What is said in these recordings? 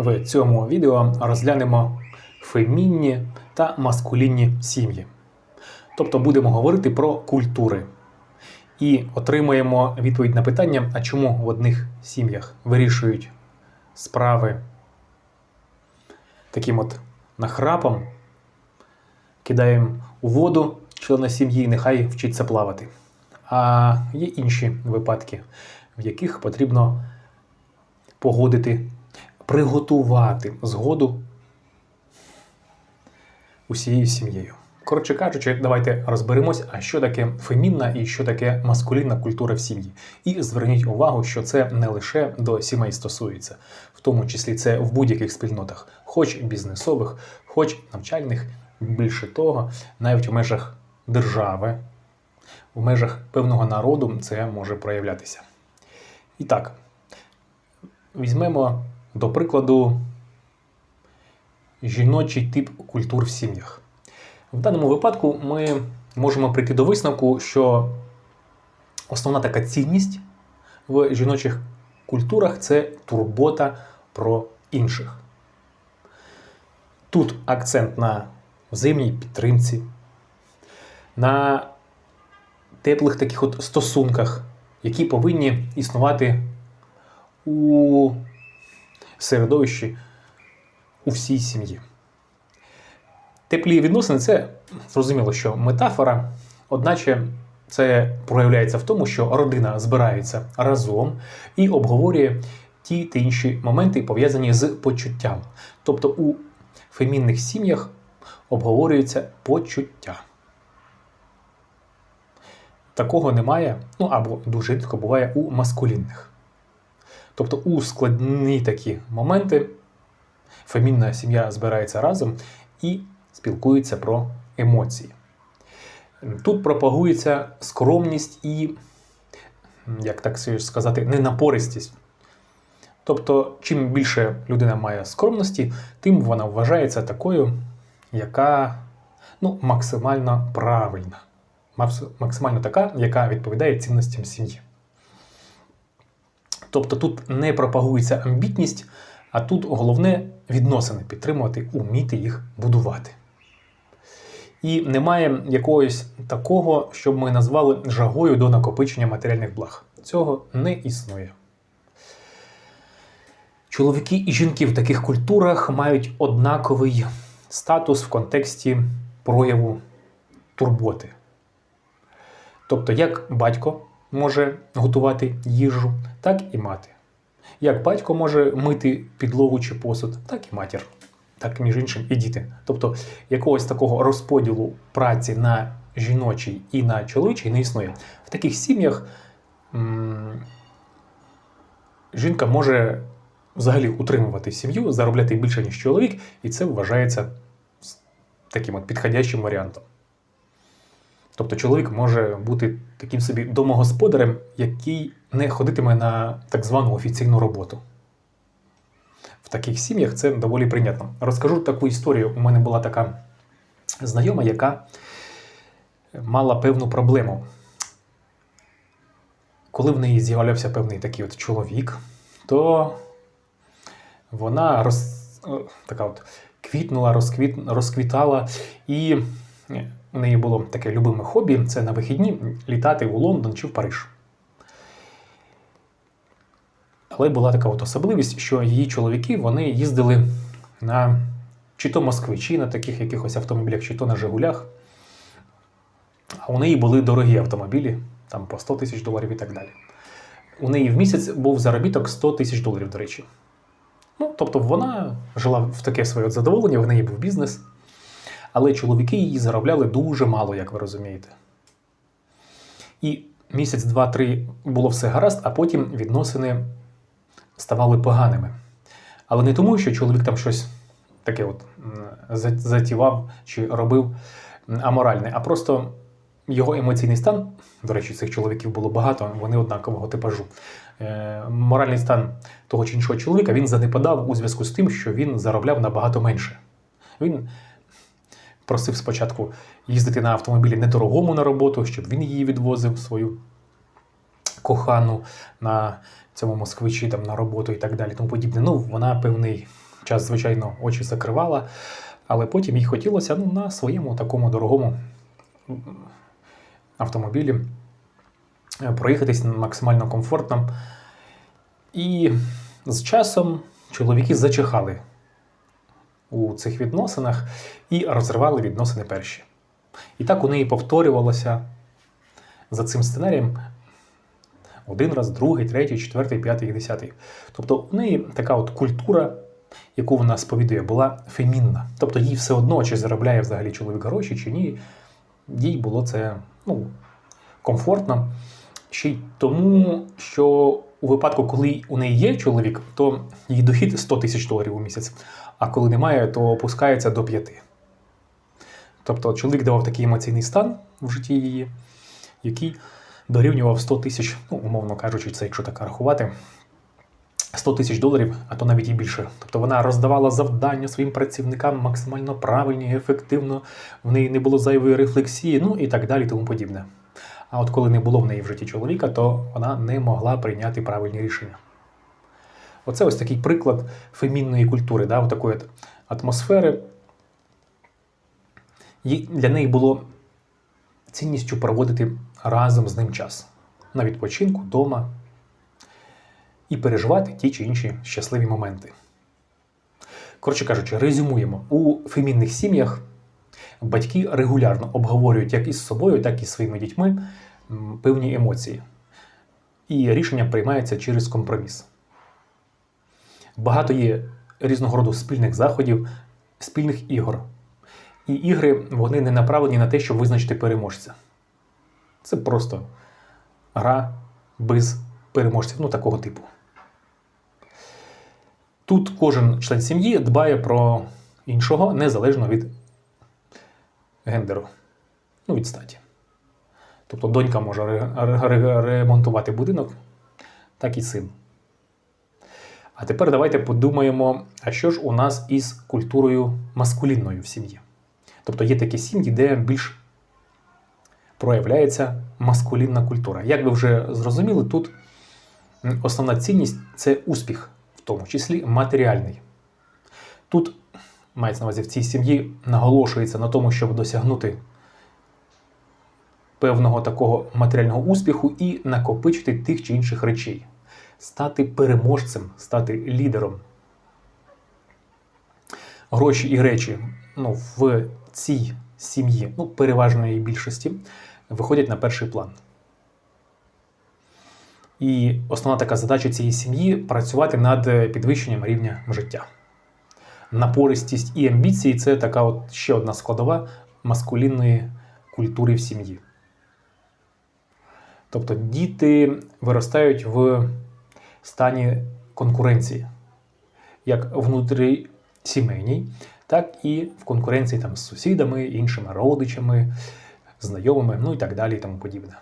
В цьому відео розглянемо фемінні та маскулінні сім'ї. Тобто будемо говорити про культури. І отримаємо відповідь на питання, а чому в одних сім'ях вирішують справи таким от нахрапом, кидаємо у воду члена сім'ї, нехай вчиться плавати. А є інші випадки, в яких потрібно погодити, приготувати згоду усією сім'єю. Коротше кажучи, давайте розберемось, а що таке фемінна і що таке маскулінна культура в сім'ї. І зверніть увагу, що це не лише до сімей стосується, в тому числі це в будь-яких спільнотах, хоч бізнесових, хоч навчальних, більше того, навіть в межах держави, в межах певного народу це може проявлятися. І так, візьмемо до прикладу жіночий тип культур в сім'ях. В даному випадку ми можемо прийти до висновку, що основна така цінність в жіночих культурах це турбота про інших. Тут акцент на взаємній підтримці, на теплих таких от стосунках, які повинні існувати у середовищі у всій сім'ї. Теплі відносини це зрозуміло, що метафора, одначе це проявляється в тому, що родина збирається разом і обговорює ті та інші моменти, пов'язані з почуттям. Тобто у фемінних сім'ях обговорюється почуття. Такого немає, ну або дуже рідко буває у маскулінних. Тобто у складні такі моменти фемінна сім'я збирається разом і спілкується про емоції. Тут пропагується скромність і, як так сказати, ненапористість. Тобто, чим більше людина має скромності, тим вона вважається такою, яка ну, максимально правильна, максимально така, яка відповідає цінностям сім'ї. Тобто тут не пропагується амбітність, а тут головне відносини підтримувати, уміти їх будувати. І немає якогось такого, щоб ми назвали жагою до накопичення матеріальних благ. Цього не існує. Чоловіки і жінки в таких культурах мають однаковий статус в контексті прояву турботи. Тобто, як батько може готувати їжу, так і мати. Як батько може мити підлогу чи посуд, так і матір так між іншим і діти. Тобто якогось такого розподілу праці на жіночий і на чоловічий не існує. В таких сім'ях м жінка може взагалі утримувати сім'ю, заробляти більше, ніж чоловік, і це вважається таким от підходящим варіантом. Тобто чоловік може бути таким собі домогосподарем, який не ходитиме на так звану офіційну роботу В таких сім'ях це доволі прийнятно. Розкажу таку історію. У мене була така знайома, яка мала певну проблему. Коли в неї з'являвся певний такий от чоловік, то вона роз, така от квітнула, розквіт, розквітала, і у неї було таке любиме хобі це на вихідні літати у Лондон чи в Париж. Але була така от особливість, що її чоловіки вони їздили на чи то москвичі, на таких якихось автомобілях, чи то на Жигулях. А у неї були дорогі автомобілі, там по 100 тисяч доларів і так далі. У неї в місяць був заробіток 100 тисяч доларів, до речі. Ну, Тобто вона жила в таке своє задоволення, в неї був бізнес. Але чоловіки її заробляли дуже мало, як ви розумієте. І місяць, два-три було все гаразд, а потім відносини ставали поганими. Але не тому, що чоловік там щось таке от затівав чи робив аморальне, а просто його емоційний стан, до речі, цих чоловіків було багато, вони однакового типажу. Е, моральний стан того чи іншого чоловіка він занепадав у зв'язку з тим, що він заробляв набагато менше. Він просив спочатку їздити на автомобілі недорогому на роботу, щоб він її відвозив свою кохану на цьому москвичі там на роботу і так далі. Тому подібне. Ну, вона певний час, звичайно, очі закривала, але потім їй хотілося ну, на своєму такому дорогому автомобілі е, проїхатись максимально комфортно. І з часом чоловіки зачихали у цих відносинах і розривали відносини перші. І так у неї повторювалося за цим сценарієм один раз, другий, третій, четвертий, п'ятий, десятий. Тобто у неї така от культура, яку вона сповідує, була фемінна. Тобто їй все одно, чи заробляє взагалі чоловік гроші, чи ні. Їй було це ну, комфортно. Ще й тому, що у випадку, коли у неї є чоловік, то її дохід 100 тисяч доларів у місяць, а коли немає, то опускається до 5. Тобто чоловік давав такий емоційний стан в житті її, який дорівнював 100 тисяч, ну, умовно кажучи, це якщо так рахувати, 100 тисяч доларів, а то навіть і більше. Тобто вона роздавала завдання своїм працівникам максимально правильно і ефективно, в неї не було зайвої рефлексії, ну і так далі, тому подібне. А от коли не було в неї в житті чоловіка, то вона не могла прийняти правильні рішення. Оце ось такий приклад фемінної культури, да, такої атмосфери. Їй- Для неї було цінністю проводити разом з ним час на відпочинку, вдома і переживати ті чи інші щасливі моменти. Коротше кажучи, резюмуємо: у фемінних сім'ях батьки регулярно обговорюють як із собою, так і з своїми дітьми певні емоції. І рішення приймається через компроміс. Багато є різного роду спільних заходів, спільних ігор. І ігри вони не направлені на те, щоб визначити переможця. Це просто гра без переможців, ну такого типу. Тут кожен член сім'ї дбає про іншого незалежно від гендеру, ну, від статі. Тобто донька може ре- ре- ре- ремонтувати будинок, так і син. А тепер давайте подумаємо, а що ж у нас із культурою маскулінною в сім'ї? Тобто є такі сім'ї, де більш проявляється маскулінна культура. Як ви вже зрозуміли, тут основна цінність це успіх, в тому числі матеріальний. Тут мається на увазі в цій сім'ї наголошується на тому, щоб досягнути певного такого матеріального успіху і накопичити тих чи інших речей, стати переможцем, стати лідером. Гроші і речі ну, в цій сім'ї, ну, переважної більшості, виходять на перший план. І основна така задача цієї сім'ї працювати над підвищенням рівня життя. Напористість і амбіції це така от ще одна складова маскулінної культури в сім'ї. Тобто діти виростають в стані конкуренції, як внутрісімейній, так і в конкуренції там, з сусідами, іншими родичами, знайомими, ну і так далі, і тому подібне.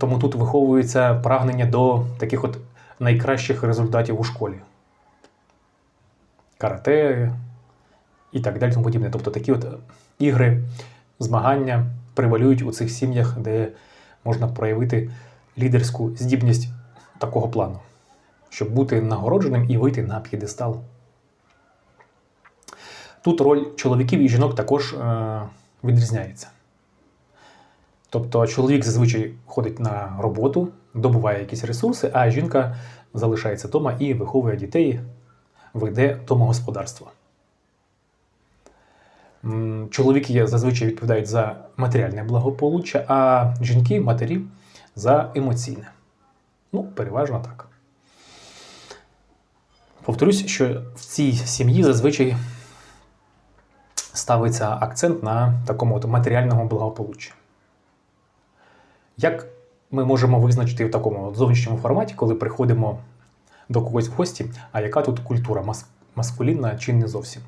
Тому тут виховується прагнення до таких от найкращих результатів у школі. Карате і так далі, тому подібне. Тобто такі от ігри, змагання превалюють у цих сім'ях, де можна проявити лідерську здібність такого плану, щоб бути нагородженим і вийти на п'єдестал. Тут роль чоловіків і жінок також е, відрізняється. Тобто чоловік зазвичай ходить на роботу, добуває якісь ресурси, а жінка залишається вдома і виховує дітей, веде домогосподарство. Чоловіки зазвичай відповідають за матеріальне благополуччя, а жінки, матері за емоційне. Ну, переважно так. Повторюсь, що в цій сім'ї зазвичай ставиться акцент на такому от матеріальному благополуччі. Як ми можемо визначити в такому от зовнішньому форматі, коли приходимо до когось в гості, а яка тут культура мас- маскулінна чи не зовсім?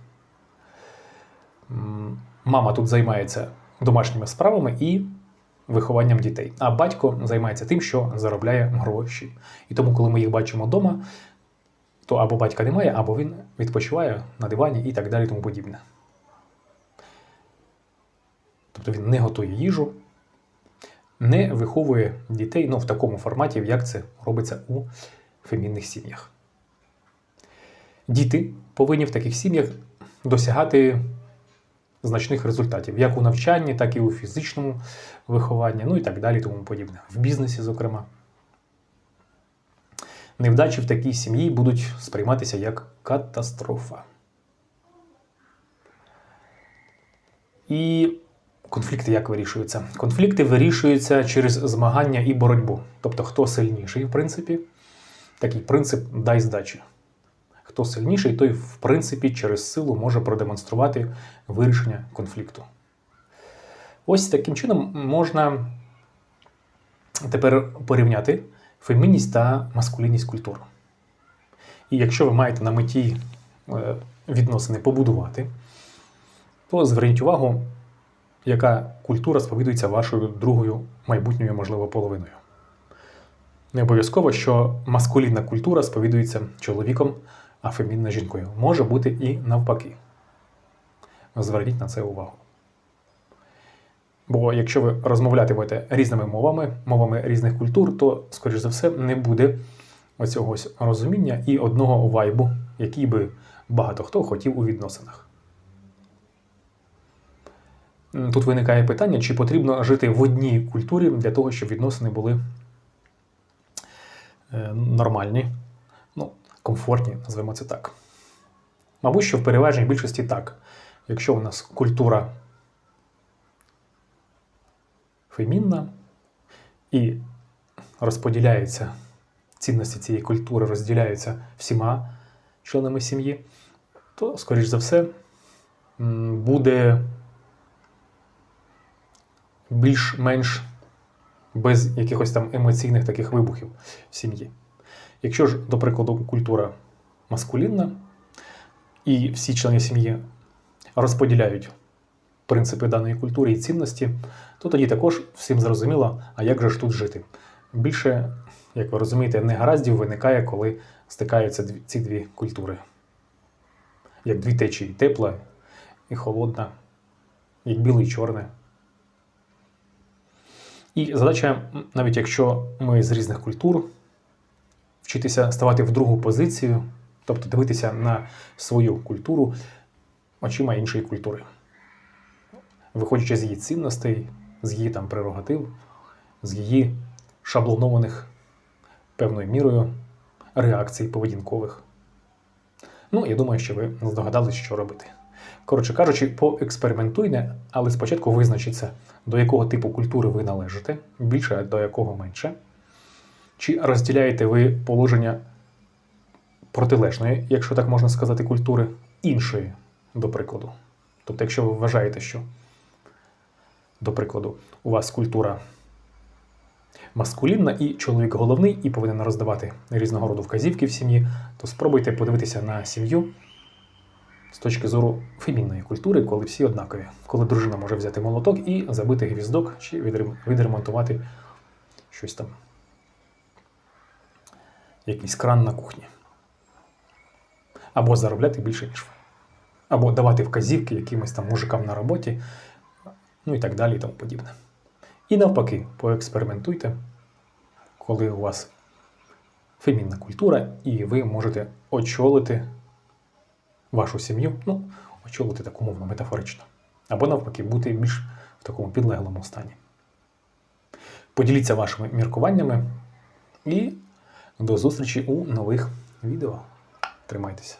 Мама тут займається домашніми справами і вихованням дітей, а батько займається тим, що заробляє гроші. І тому, коли ми їх бачимо вдома, то або батька немає, або він відпочиває на дивані і так далі, тому подібне. Тобто він не готує їжу, не виховує дітей ну, в такому форматі, як це робиться у фемінних сім'ях. діти повинні в таких сім'ях досягати значних результатів, як у навчанні, так і у фізичному вихованні, ну і так далі, тому подібне. В бізнесі, зокрема. Невдачі в такій сім'ї будуть сприйматися як катастрофа. І конфлікти як вирішуються? Конфлікти вирішуються через змагання і боротьбу. Тобто, хто сильніший, в принципі, такий принцип дай здачі. Хто сильніший, той, в принципі, через силу може продемонструвати вирішення конфлікту. Ось таким чином можна тепер порівняти фемінність та маскулінність культур. І якщо ви маєте на меті е, відносини побудувати, то зверніть увагу, яка культура сповідується вашою другою майбутньою, можливо, половиною. Не обов'язково, що маскулінна культура сповідується чоловіком, а фемінна жінкою. Може бути і навпаки. Зверніть на це увагу. Бо якщо ви розмовлятимете різними мовами, мовами різних культур, то, скоріш за все, не буде оцього ось розуміння і одного вайбу, який би багато хто хотів у відносинах. Тут виникає питання, чи потрібно жити в одній культурі для того, щоб відносини були нормальні, ну, комфортні, назвемо це так. Мабуть, що в переважній більшості так. Якщо у нас культура фемінна і розподіляється, цінності цієї культури розділяються всіма членами сім'ї, то, скоріш за все, буде більш-менш без якихось там емоційних таких вибухів в сім'ї. Якщо ж, до прикладу, культура маскулінна, і всі члени сім'ї розподіляють принципи даної культури і цінності, то тоді також всім зрозуміло, а як же ж тут жити. Більше, як ви розумієте, негараздів виникає, коли стикаються ці дві культури. Як дві течії тепла і холодна, як біле і чорне. І задача, навіть якщо ми з різних культур, вчитися ставати в другу позицію, тобто дивитися на свою культуру очима іншої культури. Виходячи з її цінностей, з її там прерогатив, з її шаблонованих певною мірою реакцій поведінкових. Ну, я думаю, що ви здогадались, що робити. Коротше кажучи, поекспериментуйте, але спочатку визначіться, до якого типу культури ви належите, більше, до якого менше. Чи розділяєте ви положення протилежної, якщо так можна сказати, культури іншої, до прикладу. Тобто, якщо ви вважаєте, що, до прикладу, у вас культура маскулінна і чоловік головний і повинен роздавати різного роду вказівки в сім'ї, то спробуйте подивитися на сім'ю з точки зору фемінної культури, коли всі однакові. Коли дружина може взяти молоток і забити гвіздок чи відремонтувати щось там. Якийсь кран на кухні. Або заробляти більше, ніж ви. Або давати вказівки якимось там мужикам на роботі, ну і так далі, і тому подібне. І навпаки, поекспериментуйте, коли у вас фемінна культура, і ви можете очолити вашу сім'ю, ну, очолити так умовно, метафорично. Або навпаки, бути більш в такому підлеглому стані. Поділіться вашими міркуваннями і до зустрічі у нових відео. Тримайтеся.